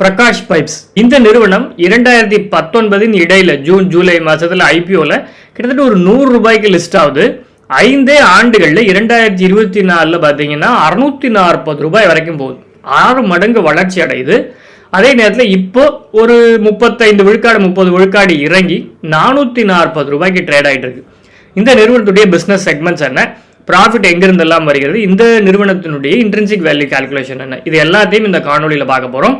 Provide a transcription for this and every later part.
Prakash pipes. இந்த நிறுவனம் இரண்டாயிரத்தி பத்தொன்பதின் இடையில ஜூன் ஜூலை மாசத்துல ஐபிஓல கிட்டத்தட்ட ஒரு நூறு ரூபாய்க்கு லிஸ்ட் ஆகுது. ஐந்தே ஆண்டுகளில் இரண்டாயிரத்தி இருபத்தி நாலில் பார்த்தீங்கன்னா அறுநூத்தி நாற்பது ரூபாய் வரைக்கும் போகுது. ஆறு மடங்கு வளர்ச்சி அடையுது. அதே நேரத்தில் இப்போ ஒரு முப்பத்தைந்து விழுக்காடு முப்பது விழுக்காடு இறங்கி நானூற்றி நாற்பது ரூபாய்க்கு ட்ரேட் ஆகிட்டு இருக்கு. இந்த நிறுவனத்துடைய பிஸ்னஸ் செக்மெண்ட்ஸ் என்ன? ப்ராஃபிட் எங்கிருந்தெல்லாம் வருகிறது? இந்த நிறுவனத்தினுடைய இன்ட்ரென்சிக் வேல்யூ கால்குலேஷன் என்ன? இது எல்லாத்தையும் இந்த காணொலியில் பார்க்க போகிறோம்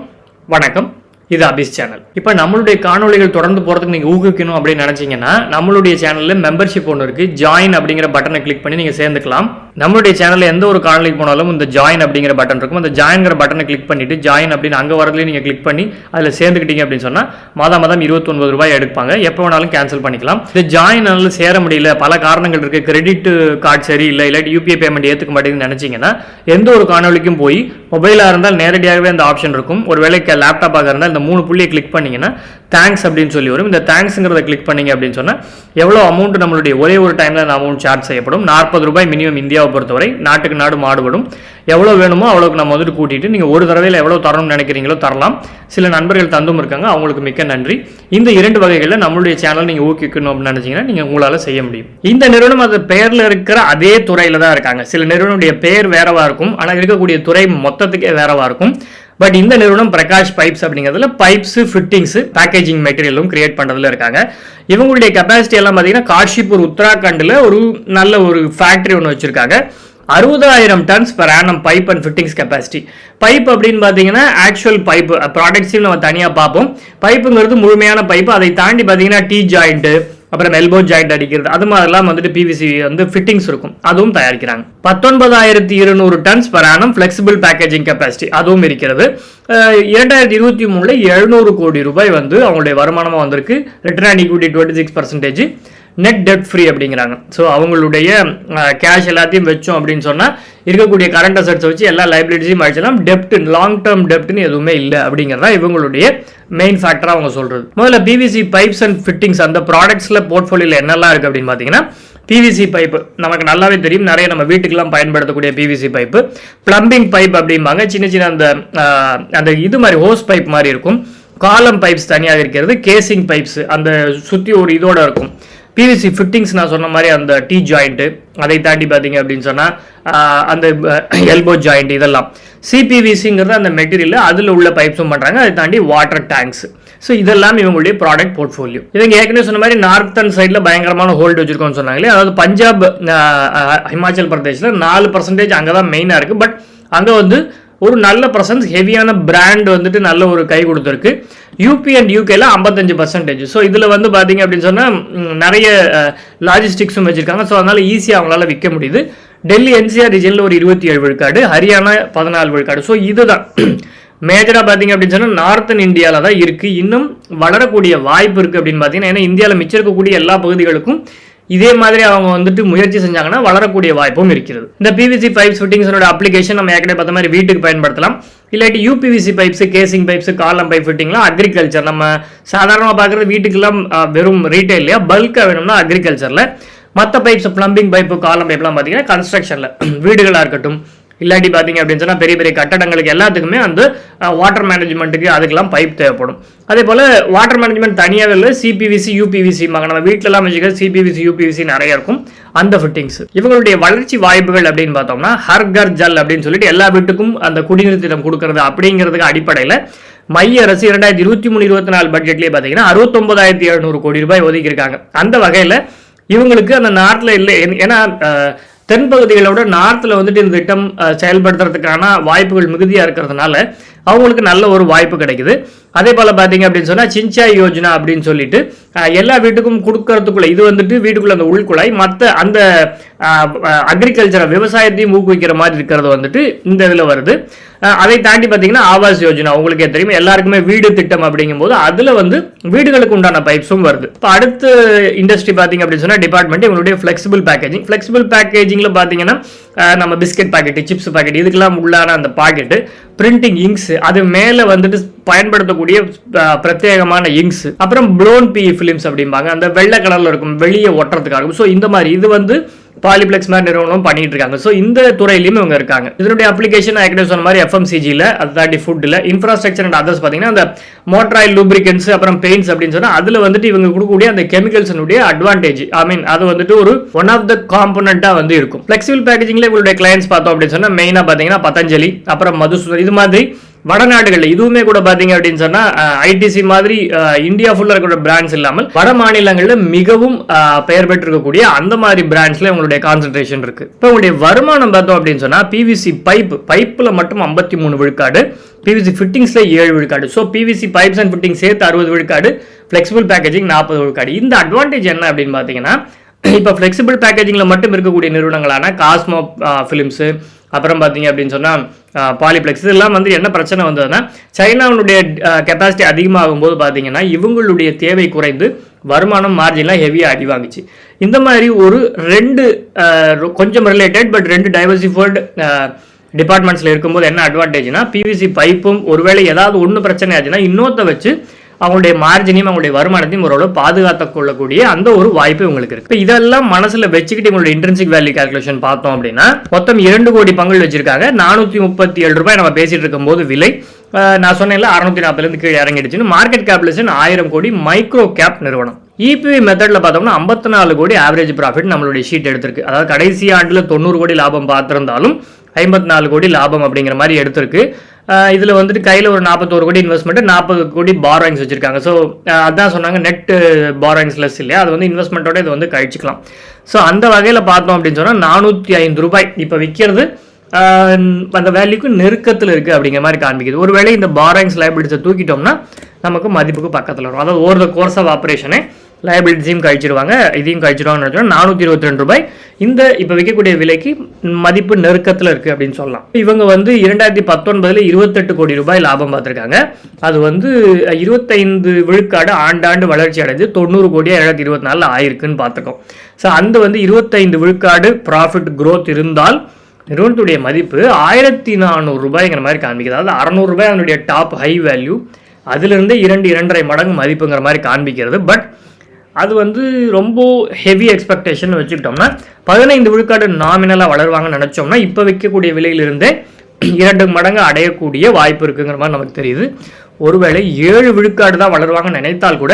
வணக்கம். இது அபிஸ் சேனல் இப்போ நம்மளுடைய காணொளிகள் தொடர்ந்து போகிறதுக்கு நீங்கள் ஊக்குவிக்கணும் அப்படின்னு நினச்சிங்கன்னா நம்மளுடைய சேனலில் மெம்பர்ஷிப் ஒன்று இருக்குது ஜாயின் அப்படிங்கிற பட்டனை கிளிக் பண்ணி நீங்கள் சேர்ந்துக்கலாம். நம்மளுடைய சேனலில் எந்த ஒரு காணொலிக்கு போனாலும் இந்த ஜாயின் அப்படிங்கிற பட்டன் இருக்கும். அந்த ஜாயின்கிற பட்டனை கிளிக் பண்ணிட்டு ஜாயின் அப்படின்னு அங்கே வரதுலேயும் நீங்கள் கிளிக் பண்ணி அதில் சேர்ந்துக்கிட்டீங்க அப்படின்னு சொன்னால் மாதம் மாதம் இருபத்தொன்பது ரூபாய் எடுப்பாங்க. எப்போ வேணாலும் கேன்சல் பண்ணிக்கலாம். இந்த ஜாயின் சேர முடியல பல காரணங்கள் இருக்குது கிரெடிட் கார்டு சரி இல்லை இல்லாட்டி யூபிஐ பேமெண்ட் ஏற்றுக்க மாட்டேங்குதுன்னு நினச்சிங்கன்னா எந்த ஒரு காணொலிக்கும் போய் மொபைலாக இருந்தால் நேரடியாகவே அந்த ஆப்ஷன் இருக்கும். ஒரு வேலைக்கு லேப்டாப்பாக இருந்தால் இந்த மூணு புள்ளியை கிளிக் பண்ணிங்கன்னா தேங்க்ஸ் அப்படின்னு சொல்லி வரும். இந்த தேங்க்ஸுங்கிறத கிளிக் பண்ணிங்க அப்படின்னு சொன்னால் எவ்வளோ அமௌண்ட் நம்மளுடைய ஒரே ஒரு டைமில் அந்த அமௌண்ட் சார்ஜ் செய்யப்படும்? நாற்பது ரூபாய் மினிமம் இந்தியாவை பொறுத்தவரை நாட்டுக்கு நாடு மாடுபடும் எவ்வளோ வேணுமோ அவ்வளோக்கு நம்ம வந்துட்டு கூட்டிட்டு நீங்கள் ஒரு தடவையில் எவ்வளோ தரணும்னு நினைக்கிறீங்களோ தரலாம். சில நண்பர்கள் தந்தும் இருக்காங்க அவங்களுக்கு மிக்க நன்றி. இந்த இரண்டு வகைகளில் நம்மளுடைய சேனல் நீங்கள் ஊக்கிக்கணும் அப்படின்னு நினச்சிங்கன்னா நீங்கள் உங்களால் செய்ய முடியும். இந்த நிறுவனம் அது பெயரில் இருக்கிற அதே துறையில் தான் இருக்காங்க. சில நிறுவனுடைய பெயர் வேறவா இருக்கும். ஆனால் இருக்கக்கூடிய துறை மொத்தத்துக்கே வேறவா இருக்கும். பட் இந்த நிறுவனம் பிரகாஷ் பைப்ஸ் அப்படிங்கிறதுல பைப்ஸ் ஃபிட்டிங்ஸ் பேக்கேஜிங் மெட்டீரியலும் கிரியேட் பண்ணுறதுல இருக்காங்க. இவங்களுடைய கெப்பாசிட்டி எல்லாம் பார்த்தீங்கன்னா காஷிப்பூர் உத்தராகண்டில் ஒரு நல்ல ஒரு ஃபேக்ட்ரி ஒன்று வச்சுருக்காங்க. அறுபதாயிரம் tons per annum pipe and fittings capacity pipe அப்படின்னு பார்த்தீங்கன்னா ஆக்சுவல் பைப் ப்ராடக்ட்ஸையும் நம்ம தனியாக பார்ப்போம். பைப்புங்கிறது முழுமையான பைப்பு அதை தாண்டி பார்த்தீங்கன்னா டீ ஜாயிண்ட்டு அப்புறம் எல்போ ஜாயிண்ட் அடிக்கிறது. அது மாதிரிலாம் வந்துட்டு பிவிசி வந்து ஃபிட்டிங்ஸ் இருக்கும். அதுவும் தயாரிக்கிறாங்க. பத்தொன்பதாயிரத்தி இருநூறு tons per flexible packaging capacity அதுவும் இருக்கிறது. இரண்டாயிரத்தி இருபத்தி மூணில் எழுநூறு கோடி ரூபாய் வந்து அவங்களுடைய வருமானமாக வந்திருக்கு. Return on equity twenty six percentage net debt free அப்படிங்கிறாங்க. ஸோ அவங்களுடைய கேஷ் எல்லாத்தையும் வச்சோம் அப்படின்னு சொன்னால் இருக்கக்கூடிய கரண்ட் அசட்ஸை வச்சு எல்லா லைபிலிட்டிஸையும் அழிச்சலாம் டெப்ட் லாங் டேர்ம் டெப்ட்னு எதுவுமே இல்லை அப்படிங்கிறதா இவங்களுடைய மெயின் ஃபேக்டராக அவங்க சொல்கிறது முதல்ல பிவிசி பைப்ஸ் அண்ட் ஃபிட்டிங்ஸ் அந்த ப்ராடக்ட்ஸில் போர்ட்ஃபோலியோவில் என்னெல்லாம் இருக்குது அப்படின்னு பார்த்தீங்கன்னா பிவிசி பைப்பு நமக்கு நல்லாவே தெரியும். நிறைய நம்ம வீட்டுக்கெல்லாம் பயன்படுத்தக்கூடிய பிவிசி பைப்பு பிளம்பிங் பைப் அப்படிம்பாங்க. சின்ன சின்ன அந்த அந்த இது மாதிரி ஹோஸ் பைப் மாதிரி இருக்கும். காலம் பைப்ஸ் தனியாக இருக்கிறது. கேசிங் பைப்ஸ் அந்த சுற்றி ஒரு இதோட இருக்கும். பிவிசி ஃபிட்டிங்ஸ் நான் சொன்ன மாதிரி அந்த டீ ஜாயிண்ட்டு அதை தாண்டி பார்த்தீங்க அப்படின்னு சொன்னால் அந்த எல்போ ஜாயிண்ட் இதெல்லாம். சிபிவிசிங்கிறது அந்த மெட்டீரியல் அதில் உள்ள பைப்ஸும் பண்ணுறாங்க அதை தாண்டி வாட்டர் டேங்க்ஸ் ஸோ இதெல்லாம் இவங்களுடைய ப்ராடக்ட் போர்ட்ஃபோலியோ இவங்க ஏற்கனவே சொன்ன மாதிரி நார்த்தன் சைடில் பயங்கரமான ஹோல்டு வச்சிருக்கோம்னு சொன்னாங்களே அதாவது பஞ்சாப் ஹிமாச்சல் பிரதேஷில் நாலு பர்சன்டேஜ் அங்கே தான் மெயினாக இருக்குது பட் அங்கே வந்து ஒரு நல்ல பர்சன்ஸ் ஹெவியான பிராண்ட் வந்துட்டு நல்ல ஒரு கை கொடுத்துருக்கு. யூபி அண்ட் யூகேல ஐம்பத்தஞ்சு பர்சன்டேஜ் ஸோ இதில் வந்து பார்த்தீங்க அப்படின்னு சொன்னால் நிறைய லாஜிஸ்டிக்ஸும் வச்சுருக்காங்க. ஸோ அதனால் ஈஸியாக அவங்களால விற்க முடியுது. டெல்லி என்சிஆர் ரீஜனில் ஒரு இருபத்தி ஏழு விழுக்காடு ஹரியானா பதினாலு விழுக்காடு. ஸோ இதுதான். மேஜராக பார்த்தீங்க அப்படின்னு சொன்னால் நார்த்தன் இந்தியாவில் தான் இருக்குது இன்னும் வளரக்கூடிய வாய்ப்பு இருக்குது அப்படின்னு பார்த்தீங்கன்னா ஏன்னா இந்தியாவில் மிச்சம் இருக்கக்கூடிய எல்லா பகுதிகளுக்கும் இதே மாதிரி அவங்க வந்துட்டு முயற்சி செஞ்சாங்கன்னா வளரக்கூடிய வாய்ப்பும் இருக்கிறது. இந்த பிவிசி பைப்ஸ் ஃபிட்டிங்ஸோட அப்ளிகேஷன் நம்ம ஏற்கனவே பார்த்த மாதிரி வீட்டுக்கு பயன்படுத்தலாம். இல்லாட்டி UPVC pipes casing pipes column pipe ஃபிட்டிங்லாம் agriculture நம்ம சாதாரணமாக பார்க்குறது வீட்டுக்கெல்லாம் வெறும் ரீட்டைல்லையா பல்காக வேணும்னா அக்ரிகல்ச்சரில் மற்ற பைப்ஸ் பிளம்பிங் பைப்பு காலம் பைப்லாம் பார்த்தீங்கன்னா கன்ஸ்ட்ரக்ஷனில் வீடுகளாக இருக்கட்டும் இல்லாட்டி பார்த்தீங்க அப்படின்னு சொன்னால் பெரிய பெரிய கட்டடங்களுக்கு எல்லாத்துக்குமே வந்து வாட்டர் மேனேஜ்மெண்ட்டுக்கு அதுக்கெல்லாம் பைப் தேவைப்படும். அதே போல் வாட்டர் மேனேஜ்மெண்ட் தனியாகவே இல்லை சிபிவிசி யூபிவிசி நம்ம வீட்டிலலாம் வச்சுக்க சிபிவிசி யூபிவிசி நிறைய இருக்கும். அந்த ஃபிட்டிங்ஸ் இவங்களுடைய வளர்ச்சி வாய்ப்புகள் அப்படின்னு பார்த்தோம்னா ஹர் கர் ஜல் அப்படின்னு சொல்லிட்டு எல்லா வீட்டுக்கும் அந்த குடிநீர் திட்டம் கொடுக்கறது அப்படிங்கிறதுக்கு அடிப்படையில் மைய அரசு இரண்டாயிரத்தி இருபத்தி மூணு இருபத்தி நாலு பட்ஜெட்லேயே பார்த்தீங்கன்னா அறுபத்தொன்பதாயிரத்தி எழுநூறு கோடி ரூபாய் ஒதுக்கியிருக்காங்க. அந்த வகையில் இவங்களுக்கு அந்த நாட்டில் இல்லை. ஏன்னா தென்பகுதிகளோட நார்த்தில் வந்துட்டு இந்த திட்டம் செயல்படுத்துறதுக்கான வாய்ப்புகள் மிகுதியாக இருக்கிறதுனால அவங்களுக்கு நல்ல ஒரு வாய்ப்பு கிடைக்குது. அதே போல் பார்த்தீங்க அப்படின்னு சொன்னால் சிஞ்சாய் யோஜனா அப்படின்னு சொல்லிட்டு எல்லா வீட்டுக்கும் கொடுக்கறதுக்குள்ள இது வந்துட்டு வீட்டுக்குள்ள அந்த உள்குழாய் மற்ற அந்த அக்ரிகல்ச்சரை விவசாயத்தையும் ஊக்குவிக்கிற மாதிரி இருக்கிறது வந்துட்டு இந்த இதில் வருது. அதை தாண்டி பார்த்தீங்கன்னா ஆவாஸ் யோஜனா உங்களுக்கே தெரியும். எல்லாருக்குமே வீடு திட்டம் அப்படிங்கும்போது அதில் வந்து வீடுகளுக்கு உண்டான பைப்ஸும் வருது. இப்போ அடுத்த இண்டஸ்ட்ரி பார்த்தீங்க அப்படின்னு சொன்னால் டிபார்ட்மெண்ட் இவங்களுடைய ஃப்ளெக்சிபிள் பேக்கேஜிங் ஃப்ளெக்சிபிள் பேக்கேஜிங்கில் பார்த்தீங்கன்னா நம்ம பிஸ்கெட் பாக்கெட்டு சிப்ஸ் பாக்கெட் இதுக்கெல்லாம் உள்ளான அந்த பாக்கெட்டு பிரிண்டிங் இங்க்ஸ் அது மேலே வந்துட்டு பயன்படுத்தக்கூடிய பிரத்யேகமான இங்க்ஸ் அப்புறம் ப்ளோன் பி ஃபிலிம்ஸ் அப்படிம்பாங்க. அந்த வெள்ளை கலரில் இருக்கும் வெளியே ஒட்டுறதுக்காக ஸோ இந்த மாதிரி இது வந்து பாலிப்ளெக்ஸ் மாதிரி நிறுவனம் பண்ணிட்டு இருக்காங்க. ஸோ இந்த துறையிலையும் இவங்க இருக்காங்க. இதனுடைய அப்ளிகேஷன் ஏற்கனவே சொன்ன மாதிரி எஃப்எம்சிஜியில் அது தாண்டி ஃபுட்டில் இன்ஃப்ராஸ்ட்ரக்சர் அண்ட் அதர்ஸ் பார்த்தீங்கன்னா அந்த மோட்ராயில் லூப்ரிகன்ஸ் அப்புறம் பெயிண்ட்ஸ் அப்படின்னு சொன்னால் அதில் வந்துட்டு இவங்க கொடுக்கக்கூடிய அந்த கெமிக்கல்ஸினுடைய அட்வான்டேஜ் ஐ மீன் அது வந்துட்டு ஒரு ஒன் ஆஃப் த காம்பனண்ட்டாக வந்து இருக்கும். ஃப்ளெக்சிபிள் பேக்கேஜிங்கில் இவங்களுடைய கிளைண்ட்ஸ் பார்த்தோம் அப்படின்னு சொன்னால் மெயினாக பார்த்தீங்கன்னா பதஞ்சலி அப்புறம் மதுசூதன் இது மாதிரி வடநாடுகளில் இதுவுமே கூட பார்த்தீங்க அப்படின்னு சொன்னால் ஐடிசி மாதிரி இந்தியா ஃபுல்லாக இருக்கிற பிராண்ட்ஸ் இல்லாமல் வட மாநிலங்களில் மிகவும் பெயர் பெற்றிருக்கக்கூடிய அந்த மாதிரி பிராண்ட்ஸ்ல உங்களுடைய கான்சென்ட்ரேஷன் இருக்கு. இப்போ உங்களுடைய வருமானம் பார்த்தோம் அப்படின்னு சொன்னால் பிவிசி பைப் பைப்பில் மட்டும் ஐம்பத்தி மூணு விழுக்காடு பிவிசி ஃபிட்டிங்ஸ்ல ஏழு விழுக்காடு. So PVC pipes and fitting சேர்த்து அறுபது விழுக்காடு ஃப்ளெக்சிபிள் பேக்கேஜிங் நாற்பது விழுக்காடு. இந்த அட்வான்டேஜ் என்ன அப்படின்னு பார்த்தீங்கன்னா இப்போ ஃப்ளெக்சிபிள் பேக்கேஜிங்கில் மட்டும் இருக்கக்கூடிய நிறுவனங்களான காஸ்மோ ஃபிலிம்ஸு அப்புறம் பார்த்தீங்க அப்படின்னு சொன்னால் பாலிப்ளெக்ஸ் இதெல்லாம் வந்து என்ன பிரச்சனை வந்ததுன்னா சைனாவுடைய கெப்பாசிட்டி அதிகமாகும் போது பார்த்தீங்கன்னா இவங்களுடைய தேவை குறைந்து வருமானம் மார்ஜின்லாம் ஹெவியாக அடி வாங்குச்சு. இந்த மாதிரி ஒரு ரெண்டு கொஞ்சம் ரிலேட்டட் பட் ரெண்டு டைவர்சிஃபைடு டிபார்ட்மெண்ட்ஸில் இருக்கும்போது என்ன அட்வான்டேஜ்னா பிவிசி பைப்பும் ஒருவேளை ஏதாவது ஒன்று பிரச்சனை ஆச்சுன்னா இன்னொருத்த வச்சு அவங்களுடைய மார்ஜினையும் அவங்களுடைய வருமானத்தையும் ஓரளவு பாதுகாத்துக் கொள்ளக்கூடிய அந்த ஒரு வாய்ப்பு உங்களுக்கு இருக்கு. இதெல்லாம் மனசுல வச்சுக்கிட்டு உங்களுடைய இன்ட்ரென்சிக் வேல்யூ கால்குலேஷன் பார்த்தோம் அப்படின்னா மொத்தம் இரண்டு கோடி பங்குகள் வச்சிருக்காங்க. நானூத்தி முப்பத்தி ஏழு ரூபாய் நம்ம பேசிட்டு இருக்கும்போது விலை நான் சொன்னேன்ல அறுநூத்தி நாற்பதுலேருந்து கீழே இறங்கிடுச்சுன்னு மார்க்கெட் கேபிலேஷன் ஆயிரம் கோடி மைக்ரோ கேப் நிறுவனம். இபிஐ மெத்தட்ல பார்த்தோம்னா ஐம்பத்தி நாலு கோடி ஆவரேஜ் ப்ராஃபிட் நம்மளுடைய ஷீட் எடுத்திருக்கு. அதாவது கடைசி ஆண்டுல தொண்ணூறு கோடி லாபம் பார்த்திருந்தாலும் ஐம்பத்தி நாலு கோடி லாபம் அப்படிங்கிற மாதிரி எடுத்திருக்கு. இதில் வந்துட்டு கையில் ஒரு நாற்பத்தோரு கோடி இன்வெஸ்ட்மெண்ட் நாற்பது கோடி பாரோயிங்ஸ் வச்சுருக்காங்க. ஸோ அதான் சொன்னாங்க நெட் பாரோயிங்ஸ் லெஸ் இல்லையா? அது வந்து இன்வெஸ்ட்மெண்ட்டோட இது வந்து கழிச்சிக்கலாம். ஸோ அந்த வகையில் பார்த்தோம் அப்படின்னு சொன்னால் நானூற்றி ஐந்து ரூபாய் இப்போ விற்கிறது அந்த வேல்யூக்கு நெருக்கத்தில் இருக்குது அப்படிங்கிற மாதிரி காண்பிக்குது. ஒருவேளை இந்த பாரோயிங்ஸ் லைபிலிட்டிஸை தூக்கிட்டோம்னா நமக்கு மதிப்புக்கு பக்கத்தில் வரும். அதாவது ஓவர் த கோர்ஸ் ஆஃப் ஆப்ரேஷனே லயபிலிட்டிஸையும் கழிச்சிருவாங்க. இதையும் கழிச்சிருவாங்கன்னு நானூற்றி இருபத்தி ரெண்டு ரூபாய். இந்த இப்போ விற்கக்கூடிய விலைக்கு மதிப்பு நெருக்கத்தில் இருக்குது அப்படின்னு சொல்லலாம். இவங்க வந்து இரண்டாயிரத்தி பத்தொன்பதில் இருபத்தெட்டு கோடி ரூபாய் லாபம் பார்த்துருக்காங்க. அது வந்து இருபத்தைந்து விழுக்காடு ஆண்டாண்டு வளர்ச்சி அடைஞ்சு தொண்ணூறு கோடியாக இரண்டாயிரத்தி இருபத்தி நாலில் ஆயிருக்குன்னு பார்த்துருக்கோம் ஸோ அந்த வந்து இருபத்தைந்து விழுக்காடு ப்ராஃபிட் க்ரோத் இருந்தால் நிறுவனத்துடைய மதிப்பு ஆயிரத்தி நானூறு ரூபாய்ங்கிற மாதிரி காண்பிக்குது. அதாவது அறநூறுபாய் அதனுடைய டாப் ஹை வேல்யூ அதிலிருந்து இரண்டு இரண்டரை மடங்கு மதிப்புங்கிற மாதிரி காண்பிக்கிறது. பட் அது வந்து ரொம்ப ஹெவி எக்ஸ்பெக்டேஷன் வச்சுக்கிட்டோம்னா பதினைந்து விழுக்காடு நாமினலாக வளருவாங்கன்னு நினச்சோம்னா இப்போ விற்கக்கூடிய விலையிலிருந்தே இரண்டு மடங்கு அடையக்கூடிய வாய்ப்பு இருக்குங்கிற மாதிரி நமக்கு தெரியுது. ஒருவேளை ஏழு விழுக்காடு தான் வளருவாங்கன்னு நினைத்தால் கூட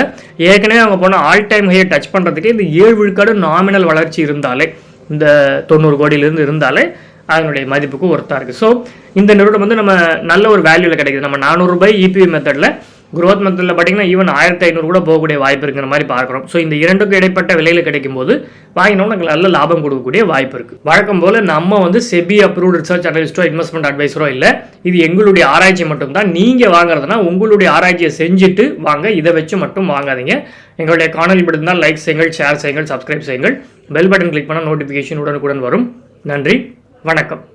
ஏற்கனவே அவங்க போன ஆல் டைம் ஹையை டச் பண்ணுறதுக்கே இந்த ஏழு விழுக்காடு நாமினல் வளர்ச்சி இருந்தாலே இந்த தொண்ணூறு கோடியிலிருந்து இருந்தாலே அதனுடைய மதிப்புக்கு ஒர்த்தாக இருக்குது ஸோ இந்த நிறுவனம் வந்து நம்ம நல்ல ஒரு வேல்யூவில் கிடைக்குது. நம்ம நானூறுரூபாய் இபிஐ மெத்தடில் குரோத் மந்தில் பார்த்தீங்கன்னா ஈவன் ஆயிரத்தி ஐநூறு கூட போகக்கூடிய வாய்ப்பு இருக்கிற மாதிரி பார்க்குறோம். ஸோ இந்த இரண்டுக்கும் இடைப்பட்ட விலையில் கிடைக்கும் போது வாங்கினோம் நல்ல லாபம் கொடுக்கக்கூடிய வாய்ப்பு இருக்குது வழக்கம் போல் நம்ம வந்து செபி அப்ரூவ்ட் ரிசர்ச் அனலிஸ்டோ இன்வெஸ்ட்மெண்ட் அட்வைஸரோ இல்லை இது எங்களுடைய ஆராய்ச்சி மட்டும்தான். நீங்கள் வாங்குறதுனா உங்களுடைய ஆராய்ச்சியை செஞ்சுட்டு வாங்க. இதை வச்சு மட்டும் வாங்காதீங்க. எங்களுடைய காணொலி பிடிந்தால் லைக் செய்யுங்கள் ஷேர் செய்யுங்கள் சப்ஸ்கிரைப் செய்யுங்கள். பெல் பட்டன் கிளிக் பண்ணால் நோட்டிஃபிகேஷன் உடனுக்குடன் வரும். நன்றி வணக்கம்.